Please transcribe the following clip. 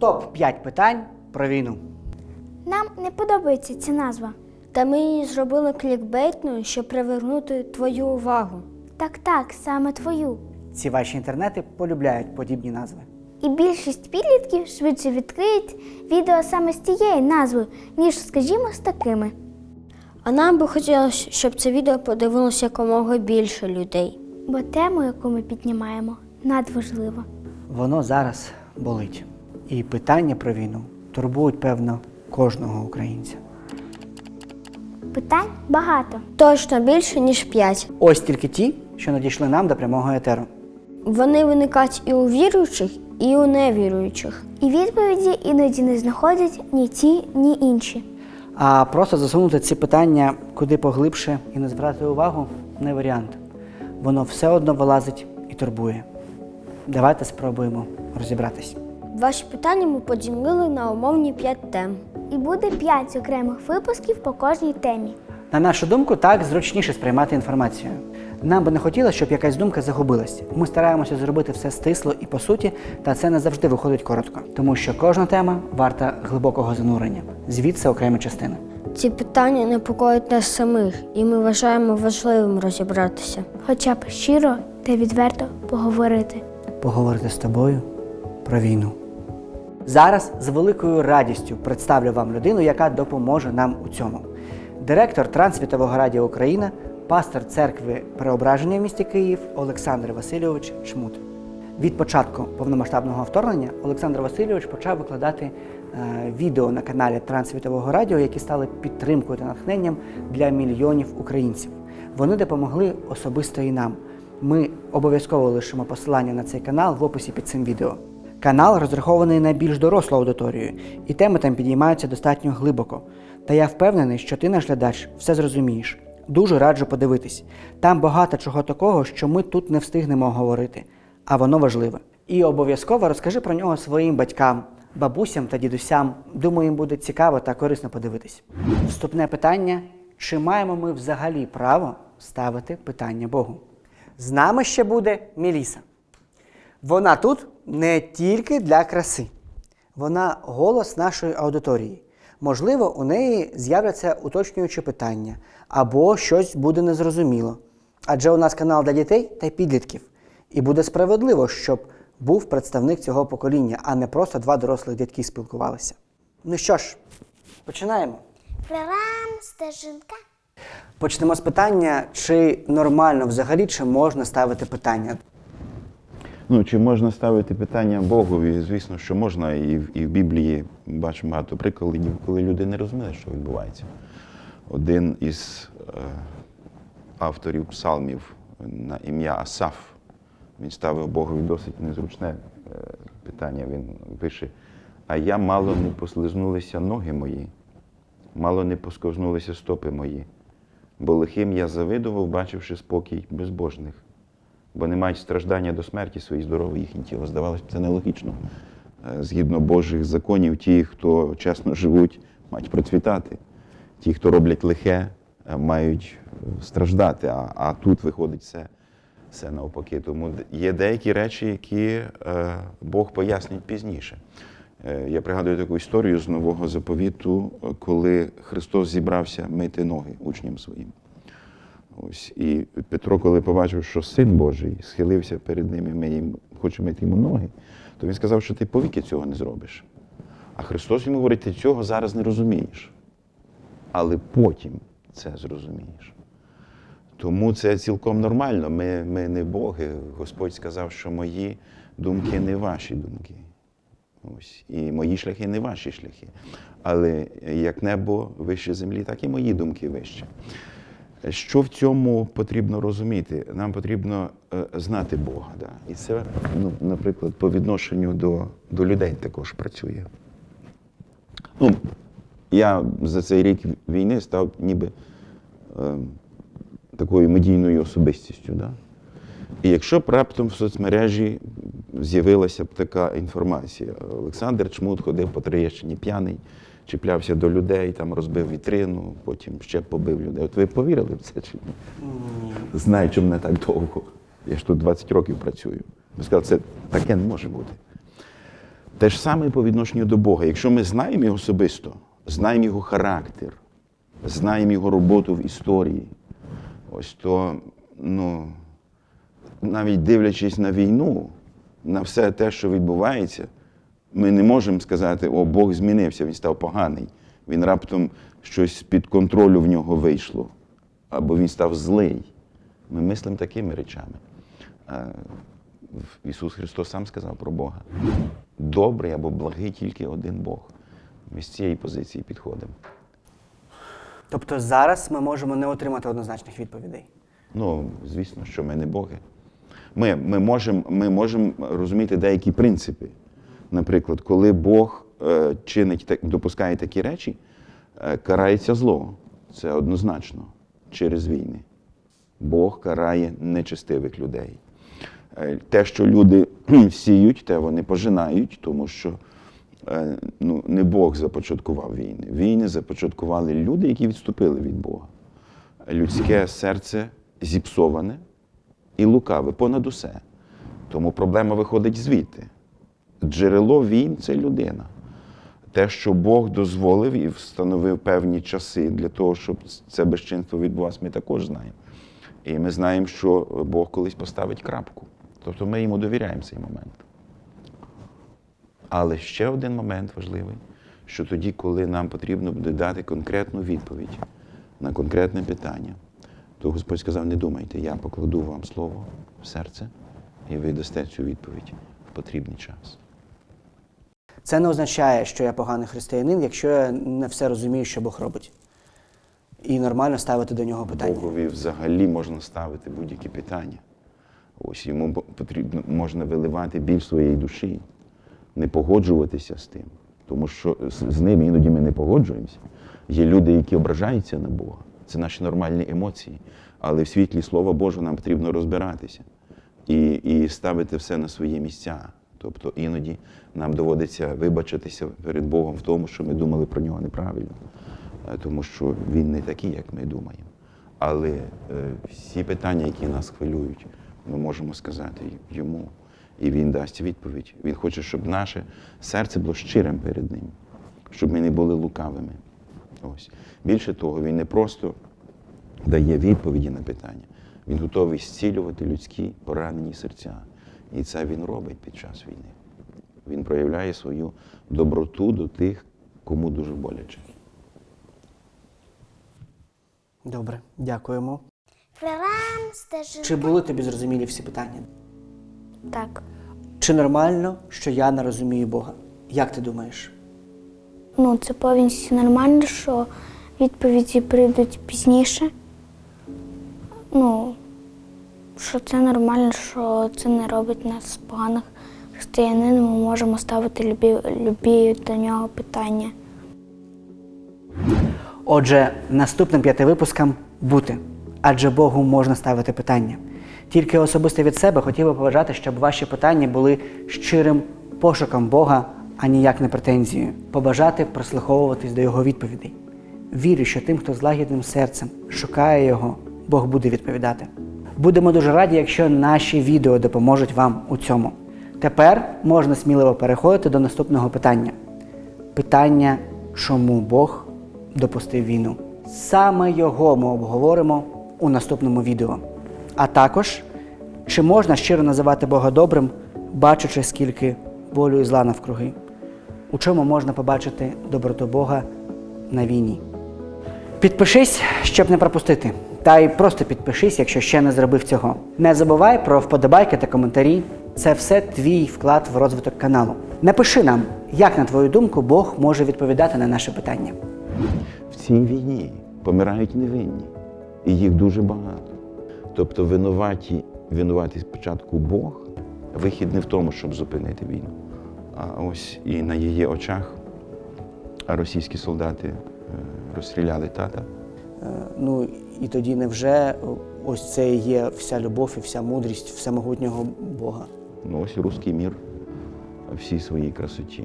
Топ-5 питань про війну. Нам не подобається ця назва. Та ми її зробили клікбейтною, щоб привернути твою увагу. Так, так, саме твою. Ці ваші інтернети полюбляють подібні назви. І більшість підлітків швидше відкриють відео саме з тієї назви, ніж, скажімо, з такими. А нам би хотілося, щоб це відео подивилося якомога більше людей. Бо тему, яку ми піднімаємо, надважлива. Воно зараз болить. І питання про війну турбують, певно, кожного українця. Питань багато. Точно більше, ніж п'ять. Ось тільки ті, що надійшли нам до прямого етеру. Вони виникають і у віруючих, і у невіруючих. І відповіді іноді не знаходять ні ті, ні інші. А просто засунути ці питання куди поглибше і не звертати увагу не варіант. Воно все одно вилазить і турбує. Давайте спробуємо розібратись. Ваші питання ми поділили на умовні п'ять тем. І буде п'ять окремих випусків по кожній темі. На нашу думку, так зручніше сприймати інформацію. Нам би не хотілося, щоб якась думка загубилась. Ми стараємося зробити все стисло і по суті, та це не завжди виходить коротко, тому що кожна тема варта глибокого занурення, звідси окремі частини. Ці питання непокоїть нас самих, і ми вважаємо важливим розібратися. Хоча б щиро та відверто поговорити. Поговорити з тобою про війну. Зараз з великою радістю представлю вам людину, яка допоможе нам у цьому. Директор Трансвітового радіо Україна, пастор церкви Преображення в місті Київ Олександр Васильович Шмут. Від початку повномасштабного вторгнення Олександр Васильович почав викладати е, відео на каналі Трансвітового радіо, які стали підтримкою та натхненням для мільйонів українців. Вони допомогли особисто і нам. Ми обов'язково лишимо посилання на цей канал в описі під цим відео. Канал розрахований на більш дорослу аудиторію, і теми там підіймаються достатньо глибоко. Та я впевнений, що ти, наш глядач, все зрозумієш. Дуже раджу подивитись. Там багато чого такого, що ми тут не встигнемо говорити, а воно важливе. І обов'язково розкажи про нього своїм батькам, бабусям та дідусям. Думаю, їм буде цікаво та корисно подивитись. Вступне питання: чи маємо ми взагалі право ставити питання Богу? З нами ще буде Міліса. Вона тут не тільки для краси, вона голос нашої аудиторії. Можливо, у неї з'являться уточнюючі питання або щось буде незрозуміло. Адже у нас канал для дітей та підлітків. І буде справедливо, щоб був представник цього покоління, а не просто два дорослих дядьки спілкувалися. Ну що ж, починаємо. Прорам стежинка. Почнемо з питання, чи нормально взагалі, чи можна ставити питання. Ну, чи можна ставити питання Богові? Звісно, що можна, і в, і в Біблії бачимо багато прикладів, коли люди не розуміють, що відбувається. Один із е, авторів псалмів на ім'я Асаф, він ставив Богові досить незручне е, питання. Він пише: А я мало не послизнулися ноги мої, мало не посковзнулися стопи мої, бо лихим я завидував, бачивши спокій безбожних бо не мають страждання до смерті свої здорові їхні тіло. Здавалося б, це нелогічно. Е, Згідно Божих законів, ті, хто чесно живуть, мають процвітати. Ті, хто роблять лихе, е, мають е, страждати. А, а тут виходить все, все навпаки. Тому є деякі речі, які Бог пояснить пізніше. Я пригадую таку історію з Нового заповіту, коли Христос зібрався мити ноги учням своїм. Ось і Петро, коли побачив, що син Божий схилився перед ним і ми їм хоче мити йому ноги, то він сказав, що ти повіки цього не зробиш. А Христос йому говорить, ти цього зараз не розумієш, але потім це зрозумієш. Тому це цілком нормально. Ми, ми не боги. Господь сказав, що мої думки не ваші думки. Ось. І мої шляхи не ваші шляхи. Але як небо вище землі, так і мої думки вище. Що в цьому потрібно розуміти? Нам потрібно е, знати Бога. Да? І це, ну, наприклад, по відношенню до, до людей також працює. Ну, я за цей рік війни став ніби е, такою медійною особистістю. Да? І якщо б раптом в соцмережі з'явилася б така інформація, Олександр Чмут ходив по Троєщині п'яний, чіплявся до людей, там розбив вітрину, потім ще побив людей. От ви повірили в це чи ні? Знаючи мене так довго. Я ж тут 20 років працюю. Ви сказали, це таке не може бути. Те ж саме по відношенню до Бога. Якщо ми знаємо його особисто, знаємо його характер, знаємо його роботу в історії, ось то, ну, навіть дивлячись на війну, на все те, що відбувається, ми не можемо сказати, о, Бог змінився, він став поганий. Він раптом щось з-під контролю в нього вийшло, або він став злий. Ми мислимо такими речами. Ісус Христос сам сказав про Бога. Добрий або благий тільки один Бог. Ми з цієї позиції підходимо. Тобто зараз ми можемо не отримати однозначних відповідей. Ну, звісно, що ми не боги. Ми, ми, можемо, ми можемо розуміти деякі принципи. Наприклад, коли Бог е, чинить, допускає такі речі, е, карається зло. Це однозначно через війни. Бог карає нечестивих людей. Е, Те, що люди сіють, те вони пожинають, тому що ну, не Бог започаткував війни. Війни започаткували люди, які відступили від Бога. Людське серце зіпсоване і лукаве понад усе. Тому проблема виходить звідти. Джерело війн це людина. Те, що Бог дозволив і встановив певні часи для того, щоб це безчинство відбувалося, ми також знаємо. І ми знаємо, що Бог колись поставить крапку. Тобто ми йому довіряємо цей момент. Але ще один момент важливий, що тоді, коли нам потрібно буде дати конкретну відповідь на конкретне питання, то Господь сказав: не думайте, я покладу вам слово в серце, і ви дасте цю відповідь в потрібний час. Це не означає, що я поганий християнин, якщо я не все розумію, що Бог робить. І нормально ставити до нього питання. Богові взагалі можна ставити будь-які питання. Ось йому потрібно можна виливати біль своєї душі, не погоджуватися з тим. Тому що з, ним іноді ми не погоджуємося. Є люди, які ображаються на Бога. Це наші нормальні емоції. Але в світлі Слова Божого нам потрібно розбиратися і, і ставити все на свої місця. Тобто іноді нам доводиться вибачитися перед Богом в тому, що ми думали про нього неправильно, Е, тому що він не такий, як ми думаємо. Але е, всі питання, які нас хвилюють, ми можемо сказати йому, і він дасть відповідь. Він хоче, щоб наше серце було щирим перед ним, щоб ми не були лукавими. Ось. Більше того, він не просто дає відповіді на питання, він готовий зцілювати людські поранені серця. І це він робить під час війни. Він проявляє свою доброту до тих, кому дуже боляче. Добре, дякуємо. Чи були тобі зрозумілі всі питання? Так. Чи нормально, що я не розумію Бога? Як ти думаєш? Ну, це повністю нормально, що відповіді прийдуть пізніше. Ну, що це нормально, що це не робить нас поганих християнин. Ми можемо ставити любі, любі до нього питання. Отже, наступним п'яти випускам бути. Адже Богу можна ставити питання. Тільки особисто від себе хотів би побажати, щоб ваші питання були щирим пошуком Бога, а ніяк не претензією. Побажати прослуховуватись до Його відповідей. Вірю, що тим, хто з лагідним серцем шукає Його, Бог буде відповідати. Будемо дуже раді, якщо наші відео допоможуть вам у цьому. Тепер можна сміливо переходити до наступного питання. Питання, чому Бог допустив війну. Саме його ми обговоримо у наступному відео. А також, чи можна щиро називати Бога добрим, бачачи, скільки болю і зла навкруги? У чому можна побачити доброту Бога на війні? Підпишись, щоб не пропустити. Та й просто підпишись, якщо ще не зробив цього. Не забувай про вподобайки та коментарі. Це все твій вклад в розвиток каналу. Напиши нам, як на твою думку Бог може відповідати на наші питання. В цій війні помирають невинні, і їх дуже багато. Тобто винуваті, винуватий спочатку Бог, вихід не в тому, щоб зупинити війну. А ось і на її очах російські солдати е, розстріляли тата. Е, Ну і тоді невже ось це і є вся любов і вся мудрість всемогутнього Бога? Ну ось руський мір всій своїй красоті.